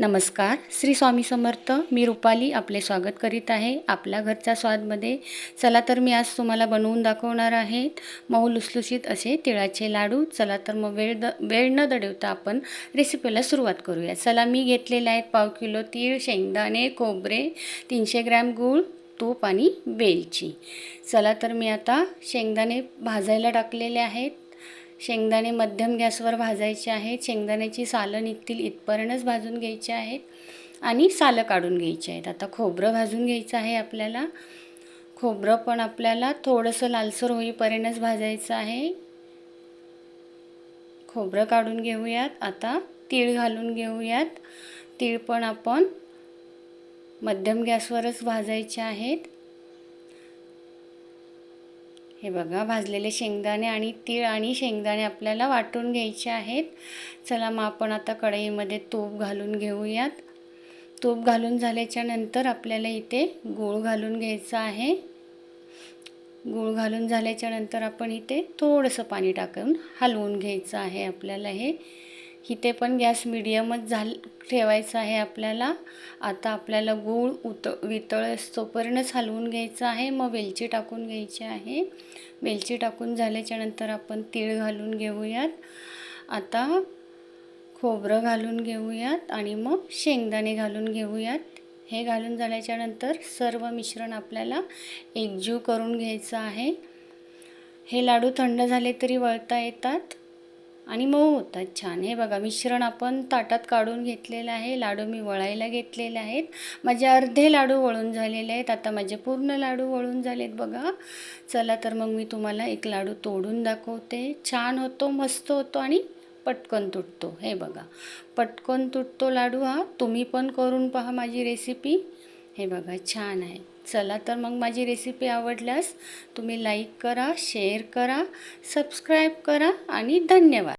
नमस्कार. श्री स्वामी समर्थ मी रुपाली आपले स्वागत करीत आहे आपल्या घरच्या स्वादमध्ये. चला तर मी आज तुम्हाला बनवून दाखवणार आहे मऊ लुसलुशीत असे तिळाचे लाडू. चला तर मग वेळ द वेळ न दडवता आपण रेसिपीला सुरुवात करूया. चला मी घेतलेले आहेत पाव किलो तीळ शेंगदाणे खोबरे तीनशे ग्रॅम गूळ तूप आणि वेलची. चला तर मी आता शेंगदाणे भाजायला टाकलेले आहेत. शेंगदाणे मध्यम गॅसवर भाजायचे आहेत. शेंगदाण्याची सालं निघतील इथपर्यंतच भाजून घ्यायचे आहेत आणि सालं काढून घ्यायचे आहेत. आता खोबरं भाजून घ्यायचं आहे आपल्याला. खोबरं पण आपल्याला थोडंसं लालसर होईपर्यंतच भाजायचं आहे. खोबरं काढून घेऊयात. आता तीळ घालून घेऊयात. तीळ पण आपण मध्यम गॅसवरच भाजायचे आहेत. हे बघा भाजलेले शेंगदाणे आणि तीळ आणि शेंगदाणे आपल्याला वाटून घ्यायचे आहेत. चला मग आपण आता कढईमध्ये तूप घालून घेऊयात. तूप घालून झाल्याच्यानंतर आपल्याला इथे गूळ घालून घ्यायचं आहे. गूळ घालून झाल्याच्यानंतर आपण इथे थोडंसं पाणी टाकून हलवून घ्यायचं आहे आपल्याला हे. इथे पण गॅस मिडियमच झाल ठेवायचा आहे आपल्याला. आता आपल्याला गूळ उत वितळस तोपर्यंतच हलवून घ्यायचं आहे. मग वेलची टाकून घ्यायची आहे. वेलची टाकून झाल्याच्यानंतर आपण तीळ घालून घेऊयात. आता खोबरं घालून घेऊयात आणि मग शेंगदाणे घालून घेऊयात. हे घालून झाल्याच्यानंतर सर्व मिश्रण आपल्याला एकजीव करून घ्यायचं आहे. हे लाडू थंड झाले तरी वळता येतात. आणि मऊ होतात छान. हे बघा मिश्रण आपण ताटात काढून घेतलेलं आहे. लाडू मी वळायला घेतलेले आहेत. माझे अर्धे लाडू वळून झालेले आहेत. आता माझे पूर्ण लाडू वळून झालेत बघा. चला तर मग मी तुम्हाला एक लाडू तोडून दाखवते. छान होतो मस्त होतो आणि पटकन तुटतो. हे बघा पटकन तुटतो लाडू हा. तुम्ही पण करून पहा माझी रेसिपी हे बघा छान आहे. चला तर मग माझी रेसिपी आवडल्यास तुम्ही लाईक करा शेअर करा सबस्क्राईब करा आणि धन्यवाद.